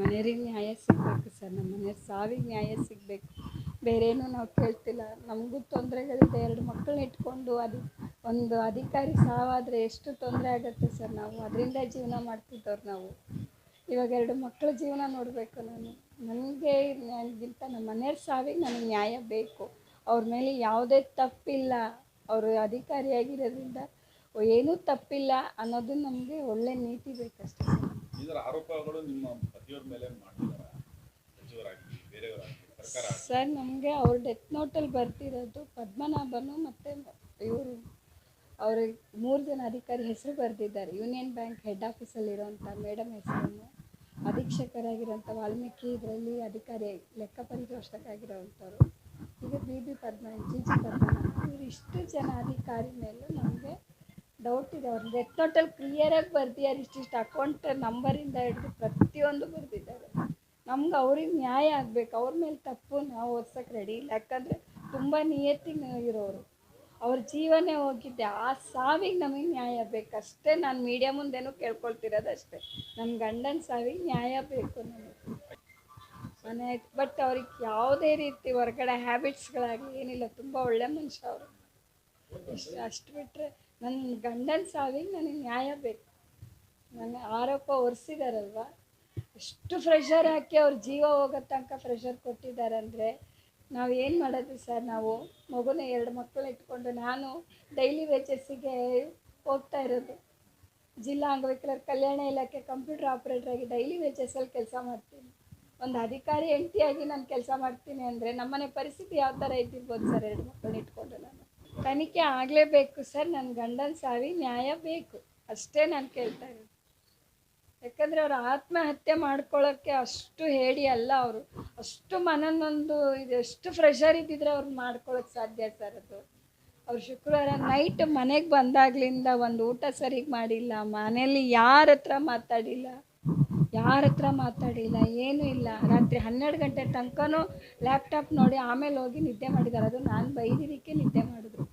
ಮನೆಯವ್ರಿಗೆ ನ್ಯಾಯ ಸಿಗಬೇಕು ಸರ್. ನಮ್ಮ ಮನೆಯವ್ರ ಸಾವಿಗೆ ನ್ಯಾಯ ಸಿಗಬೇಕು. ಬೇರೇನೂ ನಾವು ಕೇಳ್ತಿಲ್ಲ. ನಮಗೂ ತೊಂದರೆಗಳಿದೆ. ಎರಡು ಮಕ್ಕಳನ್ನ ಇಟ್ಕೊಂಡು ಅದು, ಒಂದು ಅಧಿಕಾರಿ ಸಾವಾದರೆ ಎಷ್ಟು ತೊಂದರೆ ಆಗುತ್ತೆ ಸರ್ ನಾವು? ಅದರಿಂದ ಜೀವನ ಮಾಡ್ತಿದ್ದವ್ರು ನಾವು. ಇವಾಗ ಎರಡು ಮಕ್ಕಳ ಜೀವನ ನೋಡಬೇಕು ನಾನು. ನನಗೆ ನನಗಿಂತ ನಮ್ಮ ಮನೆಯವ್ರ ಸಾವಿಗೆ ನನಗೆ ನ್ಯಾಯ ಬೇಕು. ಅವ್ರ ಮೇಲೆ ಯಾವುದೇ ತಪ್ಪಿಲ್ಲ. ಅವರು ಅಧಿಕಾರಿಯಾಗಿರೋದ್ರಿಂದ ಏನೂ ತಪ್ಪಿಲ್ಲ ಅನ್ನೋದು ನಮಗೆ ಒಳ್ಳೆ ನೀತಿ ಬೇಕಷ್ಟೇ ಇದರ ಆರೋಪಗಳು ನಿಮ್ಮ ಮೇಲೆ ಸರ್, ನಮಗೆ ಅವ್ರ ಡೆತ್ ನೋಟಲ್ಲಿ ಬರ್ತಿರೋದು ಪದ್ಮನಾಭನು ಮತ್ತು ಇವರು ಅವ್ರ ಮೂರು ಜನ ಅಧಿಕಾರಿ ಹೆಸರು ಬರೆದಿದ್ದಾರೆ. ಯೂನಿಯನ್ ಬ್ಯಾಂಕ್ ಹೆಡ್ ಆಫೀಸಲ್ಲಿರೋಂಥ ಮೇಡಮ್ ಹೆಸರನ್ನು. ಅಧೀಕ್ಷಕರಾಗಿರೋಂಥ ವಾಲ್ಮೀಕಿ ಇದರಲ್ಲಿ ಅಧಿಕಾರಿ ಲೆಕ್ಕ ಪರಿದೋಷಕಾಗಿರೋವಂಥವ್ರು ಈಗ B B Padma, G G Padmanabha, ಇವರು ಜನ ಅಧಿಕಾರಿ ಮೇಲೂ ನಮಗೆ ಡೌಟ್ ಇದೆ. ಅವ್ರ ಡೆತ್ ನೋಟಲ್ಲಿ ಕ್ಲಿಯರಾಗಿ ಬರ್ದಿದ್ದಾರೆ ಇಷ್ಟಿಷ್ಟು ಅಕೌಂಟ್ ನಂಬರಿಂದ ಹಿಡಿದು ಪ್ರತಿಯೊಂದು ಬರೆದಿದ್ದಾರೆ. ನಮ್ಗೆ ಅವ್ರಿಗೆ ನ್ಯಾಯ ಆಗಬೇಕು. ಅವ್ರ ಮೇಲೆ ತಪ್ಪು ನಾವು ಓದ್ಸೋಕೆ ರೆಡಿ ಇಲ್ಲ. ಯಾಕಂದರೆ ತುಂಬ ನಿಯತ್ತಿನ ಇರೋರು. ಅವ್ರ ಜೀವನೇ ಹೋಗಿದ್ದೆ ಆ ಸಾವಿಗೆ ನಮಗೆ ನ್ಯಾಯ ಬೇಕು. ಅಷ್ಟೇ ನಾನು ಮೀಡಿಯಾ ಮುಂದೆನೂ ಕೇಳ್ಕೊಳ್ತಿರೋದು ಅಷ್ಟೇ. ನಮ್ಮ ಗಂಡನ ಸಾವಿಗೆ ನ್ಯಾಯ ಬೇಕು ನಮಗೆ. ಮನೆ ಬಟ್ ಅವ್ರಿಗೆ ಯಾವುದೇ ರೀತಿ ಹೊರಗಡೆ ಹ್ಯಾಬಿಟ್ಸ್ಗಳಾಗಲಿ ಏನಿಲ್ಲ. ತುಂಬ ಒಳ್ಳೆ ಮನುಷ್ಯ ಅವರು. ಇಷ್ಟು ಅಷ್ಟು ಬಿಟ್ಟರೆ ನನ್ನ ಗಂಡನ ಸಾವಿಗೆ ನನಗೆ ನ್ಯಾಯ ಬೇಕು. ನನ್ನ ಆರೋಪ ಒರೆಸಿದಾರಲ್ವ? ಎಷ್ಟು ಪ್ರೆಷರ್ ಹಾಕಿ ಅವ್ರ ಜೀವ ಹೋಗೋ ತನಕ ಫ್ರೆಷರ್ ಕೊಟ್ಟಿದ್ದಾರೆ ಅಂದರೆ ನಾವು ಏನು ಮಾಡೋದು ಸರ್ ನಾವು? ಮಗುನ ಎರಡು ಮಕ್ಕಳು ಇಟ್ಕೊಂಡು ನಾನು ಡೈಲಿ ವೇಜಸ್ಸಿಗೆ ಹೋಗ್ತಾ ಇರೋದು. ಜಿಲ್ಲಾ ಅಂಗವಿಕಲರ ಕಲ್ಯಾಣ ಇಲಾಖೆ ಕಂಪ್ಯೂಟರ್ ಆಪ್ರೇಟರ್ ಆಗಿ ಡೈಲಿ ವೇಜಸ್ಸಲ್ಲಿ ಕೆಲಸ ಮಾಡ್ತೀನಿ. ಒಂದು ಅಧಿಕಾರಿ ಎಂಟಿಯಾಗಿ ನಾನು ಕೆಲಸ ಮಾಡ್ತೀನಿ ಅಂದರೆ ನಮ್ಮನೆ ಪರಿಸ್ಥಿತಿ ಯಾವ ಥರ ಇದ್ದಿರ್ಬೋದು ಸರ್ ಎರಡು ಮಕ್ಕಳು ಇಟ್ಕೊಂಡು? ತನಿಖೆ ಆಗಲೇಬೇಕು ಸರ್. ನನ್ನ ಗಂಡನ ಸಾವಿ ನ್ಯಾಯ ಬೇಕು. ಅಷ್ಟೇ ನಾನು ಕೇಳ್ತಾ ಇರೋದು. ಯಾಕಂದರೆ ಅವರು ಆತ್ಮಹತ್ಯೆ ಮಾಡ್ಕೊಳ್ಳೋಕ್ಕೆ ಅಷ್ಟು ಹೇಳಿ ಅಲ್ಲ ಅವರು. ಅಷ್ಟು ಮನನೊಂದು ಇದು ಎಷ್ಟು ಇದ್ದಿದ್ರೆ ಅವ್ರು ಮಾಡ್ಕೊಳ್ಳೋಕೆ ಸಾಧ್ಯ ಸರ್ ಅದು. ಅವ್ರು ಶುಕ್ರವಾರ ನೈಟ್ ಮನೆಗೆ ಬಂದಾಗ್ಲಿಂದ ಒಂದು ಊಟ ಸರಿಗೆ ಮಾಡಿಲ್ಲ. ಮನೆಯಲ್ಲಿ ಯಾರ ಹತ್ರ ಮಾತಾಡಿಲ್ಲ? ಯಾರ ಹತ್ರ ಮಾತಾಡಿಲ್ಲ? ಏನೂ ಇಲ್ಲ. ರಾತ್ರಿ ಹನ್ನೆರಡು ಗಂಟೆ ತನಕನೂ ಲ್ಯಾಪ್ಟಾಪ್ ನೋಡಿ ಆಮೇಲೆ ಹೋಗಿ ನಿದ್ದೆ ಮಾಡಿದ್ದಾರೆ ಅದು ನಾನು ಬೈದಿದ್ದಕ್ಕೆ ನಿದ್ದೆ ಮಾಡಿದ್ರು.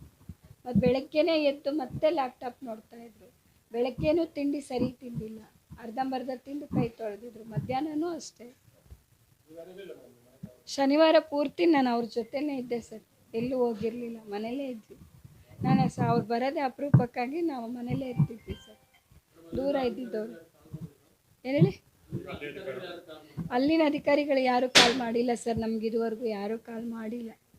ಮತ್ತು ಬೆಳಗ್ಗೆನೇ ಎದ್ದು ಮತ್ತೆ ಲ್ಯಾಪ್ಟಾಪ್ ನೋಡ್ತಾ ಇದ್ರು. ಬೆಳಗ್ಗೆನೂ ತಿಂಡಿ ಸರಿ ತಿಂದಿಲ್ಲ. ಅರ್ಧಂಬರ್ಧ ತಿಂದು ಕೈ ತೊಳೆದಿದ್ರು. ಮಧ್ಯಾಹ್ನನೂ ಅಷ್ಟೇ. ಶನಿವಾರ ಪೂರ್ತಿ ನಾನು ಅವ್ರ ಜೊತೆನೇ ಇದ್ದೆ ಸರ್. ಎಲ್ಲೂ ಹೋಗಿರಲಿಲ್ಲ. ಮನೇಲೇ ಇದ್ವಿ. ನಾನು ಸ ಅವ್ರು ಬರೋದೇ ಅಪರೂಪಕ್ಕಾಗಿ ನಾವು ಮನೇಲೇ ಇರ್ತಿದ್ವಿ ಸರ್. ದೂರ ಇದ್ದಿದ್ದವರು. ಏನು ಅಲ್ಲಿನ ಅಧಿಕಾರಿಗಳು ಯಾರೂ ಕಾಲ್ ಮಾಡಿಲ್ಲ ಸರ್. ನಮ್ಗೆ ಇದುವರೆಗೂ ಯಾರೂ ಕಾಲ್ ಮಾಡಿಲ್ಲ.